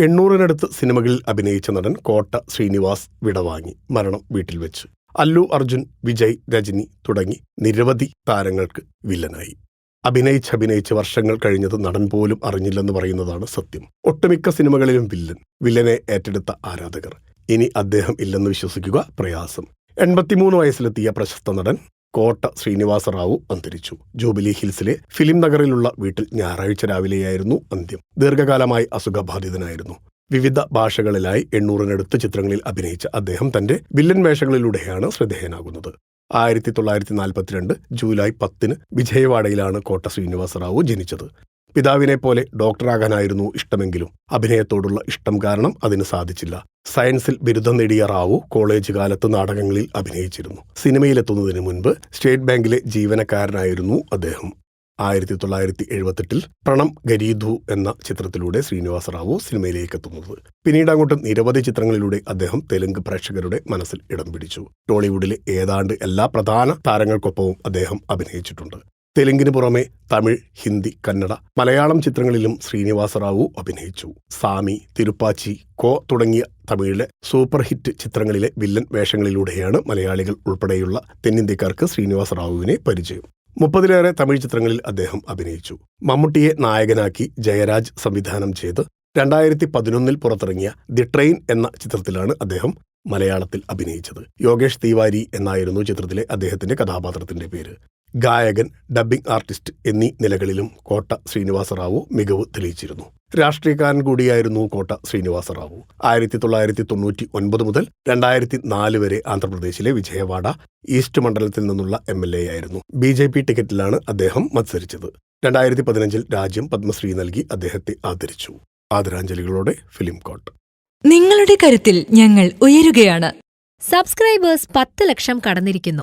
എണ്ണൂറിനടുത്ത് സിനിമകളിൽ അഭിനയിച്ച നടൻ കോട്ട ശ്രീനിവാസ് വിടവാങ്ങി മരണം വീട്ടിൽ വെച്ച്. അല്ലു അർജുൻ വിജയ് രജനി തുടങ്ങി നിരവധി താരങ്ങൾക്ക് വില്ലനായി. അഭിനയിച്ചഭിനയിച്ച് വർഷങ്ങൾ കഴിഞ്ഞത് നടൻ പോലും അറിഞ്ഞില്ലെന്ന് പറയുന്നതാണ് സത്യം. ഒട്ടുമിക്ക സിനിമകളിലും വില്ലൻ വില്ലനെ ഏറ്റെടുത്ത ആരാധകർ. ഇനി അദ്ദേഹം ഇല്ലെന്ന് വിശ്വസിക്കുക പ്രയാസം. എൺപത്തിമൂന്ന് വയസ്സിലെത്തിയ പ്രശസ്ത നടൻ കോട്ട ശ്രീനിവാസറാവു അന്തരിച്ചു. ജൂബിലി ഹിൽസിലെ ഫിലിം നഗറിലുള്ള വീട്ടിൽ ഞായറാഴ്ച രാവിലെയായിരുന്നു അന്ത്യം. ദീർഘകാലമായി അസുഖബാധിതനായിരുന്നു. വിവിധ ഭാഷകളിലായി എണ്ണൂറിനടുത്ത് ചിത്രങ്ങളിൽ അഭിനയിച്ച അദ്ദേഹം തന്റെ വില്ലൻ വേഷങ്ങളിലൂടെയാണ് ശ്രദ്ധേയനാകുന്നത്. ആയിരത്തി തൊള്ളായിരത്തി നാൽപ്പത്തിരണ്ട് ജൂലൈ പത്തിന് വിജയവാഡയിലാണ് കോട്ട ശ്രീനിവാസറാവു ജനിച്ചത്. പിതാവിനെ പോലെ ഡോക്ടറാകാനായിരുന്നു ഇഷ്ടമെങ്കിലും അഭിനയത്തോടുള്ള ഇഷ്ടം കാരണം അതിന് സാധിച്ചില്ല. സയൻസിൽ ബിരുദം നേടിയ റാവു കോളേജ് കാലത്ത് നാടകങ്ങളിൽ അഭിനയിച്ചിരുന്നു. സിനിമയിലെത്തുന്നതിന് മുൻപ് സ്റ്റേറ്റ് ബാങ്കിലെ ജീവനക്കാരനായിരുന്നു അദ്ദേഹം. ആയിരത്തി തൊള്ളായിരത്തി എഴുപത്തെട്ടിൽ പ്രണം ഗരീധു എന്ന ചിത്രത്തിലൂടെ ശ്രീനിവാസ റാവു സിനിമയിലേക്ക് എത്തുന്നത് പിന്നീട് അങ്ങോട്ട് നിരവധി ചിത്രങ്ങളിലൂടെ അദ്ദേഹം തെലുങ്ക് പ്രേക്ഷകരുടെ മനസ്സിൽ ഇടം പിടിച്ചു. ടോളിവുഡിലെ ഏതാണ്ട് എല്ലാ പ്രധാന താരങ്ങൾക്കൊപ്പവും അദ്ദേഹം അഭിനയിച്ചിട്ടുണ്ട്. തെലുങ്കിന് പുറമെ തമിഴ് ഹിന്ദി കന്നഡ മലയാളം ചിത്രങ്ങളിലും ശ്രീനിവാസ റാവു അഭിനയിച്ചു. സാമി തിരുപ്പാച്ചി കോ തുടങ്ങിയ തമിഴിലെ സൂപ്പർ ഹിറ്റ് ചിത്രങ്ങളിലെ വില്ലൻ വേഷങ്ങളിലൂടെയാണ് മലയാളികൾ ഉൾപ്പെടെയുള്ള തെന്നിന്ത്യക്കാർക്ക് ശ്രീനിവാസ റാവുവിനെ പരിചയം. മുപ്പതിലേറെ തമിഴ് ചിത്രങ്ങളിൽ അദ്ദേഹം അഭിനയിച്ചു. മമ്മൂട്ടിയെ നായകനാക്കി ജയരാജ് സംവിധാനം ചെയ്ത് രണ്ടായിരത്തി പതിനൊന്നിൽ പുറത്തിറങ്ങിയ ദി ട്രെയിൻ എന്ന ചിത്രത്തിലാണ് അദ്ദേഹം മലയാളത്തിൽ അഭിനയിച്ചത്. യോഗേഷ് തിവാരി എന്നായിരുന്നു ചിത്രത്തിലെ അദ്ദേഹത്തിന്റെ കഥാപാത്രത്തിന്റെ പേര്. ഗായകൻ ഡബ്ബിംഗ് ആർട്ടിസ്റ്റ് എന്നീ നിലകളിലും കോട്ട ശ്രീനിവാസ റാവു മികവ് തെളിയിച്ചിരുന്നു. രാഷ്ട്രീയക്കാരൻ കൂടിയായിരുന്നു കോട്ട ശ്രീനിവാസ റാവു ആയിരത്തി തൊള്ളായിരത്തി തൊണ്ണൂറ്റി ഒൻപത് മുതൽ രണ്ടായിരത്തി നാല് വരെ ആന്ധ്രാപ്രദേശിലെ വിജയവാഡ ഈസ്റ്റ് മണ്ഡലത്തിൽ നിന്നുള്ള എം എൽ എ ആയിരുന്നു. ബി ജെ പി ടിക്കറ്റിലാണ് അദ്ദേഹം മത്സരിച്ചത്. രണ്ടായിരത്തി പതിനഞ്ചിൽ രാജ്യം പത്മശ്രീ നൽകി അദ്ദേഹത്തെ ആദരിച്ചു. ആദരാഞ്ജലികളോടെ ഫിലിം കോട്ട്. നിങ്ങളുടെ കരുത്തിൽ ഞങ്ങൾ ഉയരുകയാണ്. സബ്സ്ക്രൈബേഴ്സ് പത്ത് ലക്ഷം കടന്നിരിക്കുന്നു.